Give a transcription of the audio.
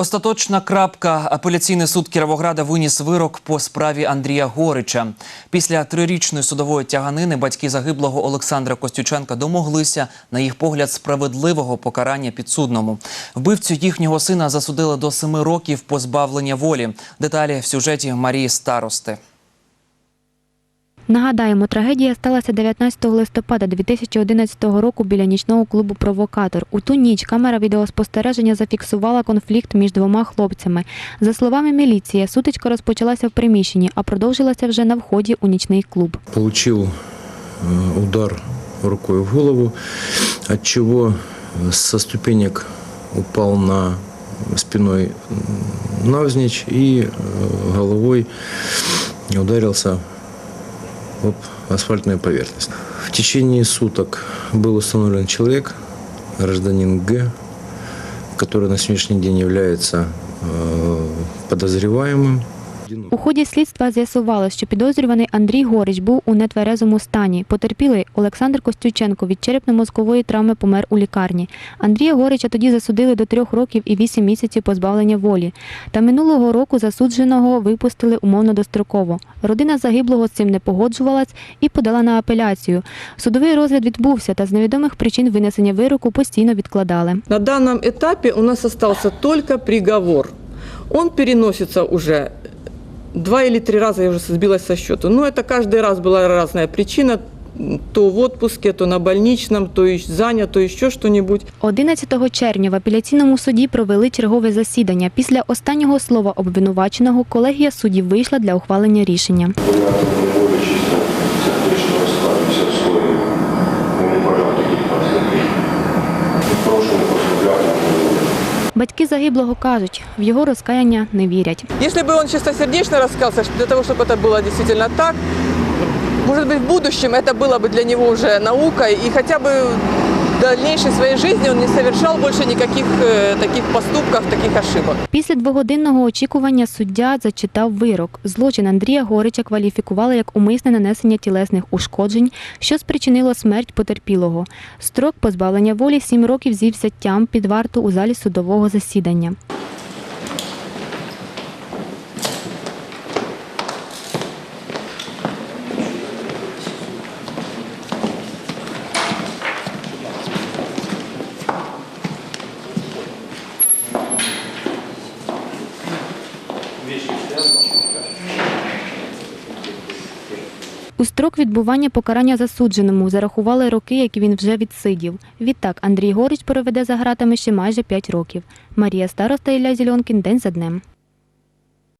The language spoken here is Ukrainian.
Остаточна крапка. Апеляційний суд Кіровограда виніс вирок по справі Андрія Горича. Після трирічної судової тяганини батьки загиблого Олександра Костюченка домоглися, на їх погляд, справедливого покарання підсудному. Вбивцю їхнього сина засудили до семи років позбавлення волі. Деталі в сюжеті Марії Старости. Нагадаємо, трагедія сталася 19 листопада 2011 року біля нічного клубу Провокатор. У ту ніч камера відеоспостереження зафіксувала конфлікт між двома хлопцями. За словами міліції, сутичка розпочалася в приміщенні, а продовжилася вже на вході у нічний клуб. получил э, удар рукой в голову, от чего со ступенек упал на спиной м, навзничь и э, головой ударился об асфальтную поверхность. В течение суток был установлен человек, гражданин Г, который на сегодняшний день является э, подозреваемым. У ході слідства з'ясувалось, що підозрюваний Андрій Горич був у нетверезому стані. Потерпілий Олександр Костюченко від черепно-мозкової травми помер у лікарні. Андрія Горича тоді засудили до трьох років і вісім місяців позбавлення волі. Та минулого року засудженого випустили умовно достроково. Родина загиблого з цим не погоджувалась і подала на апеляцію. Судовий розгляд відбувся, та з невідомих причин винесення вироку постійно відкладали. На данном этапе у нас остался только приговор. Он переносится уже два или три раза, я уже сбилась со счету. Но это каждый раз была разная причина. То в отпуске, то на больничном, то и занят, то еще что-нибудь. 11 червня в апеляційному суді провели чергове засідання. Після останнього слова обвинуваченого колегія суддів вийшла для ухвалення рішення. Батьки загиблого кажуть, в його розкаяння не вірять. Если бы он чистосердечно раскался, для того, чтобы это было действительно так, может быть, в будущем это было бы для него уже наукой, и хотя бы в дальнейшей своей жизни он не совершал больше никаких э, таких поступков, таких ошибок. Після двогодинного очікування суддя зачитав вирок. Злочин Андрія Горича кваліфікували як умисне нанесення тілесних ушкоджень, що спричинило смерть потерпілого. Строк позбавлення волі 7 років зі взяттям під варту у залі судового засідання. У строк відбування покарання засудженому зарахували роки, які він вже відсидів. Відтак Андрій Горич проведе за гратами ще майже 5 років. Марія Староста Ілля Зільонкін день за днем.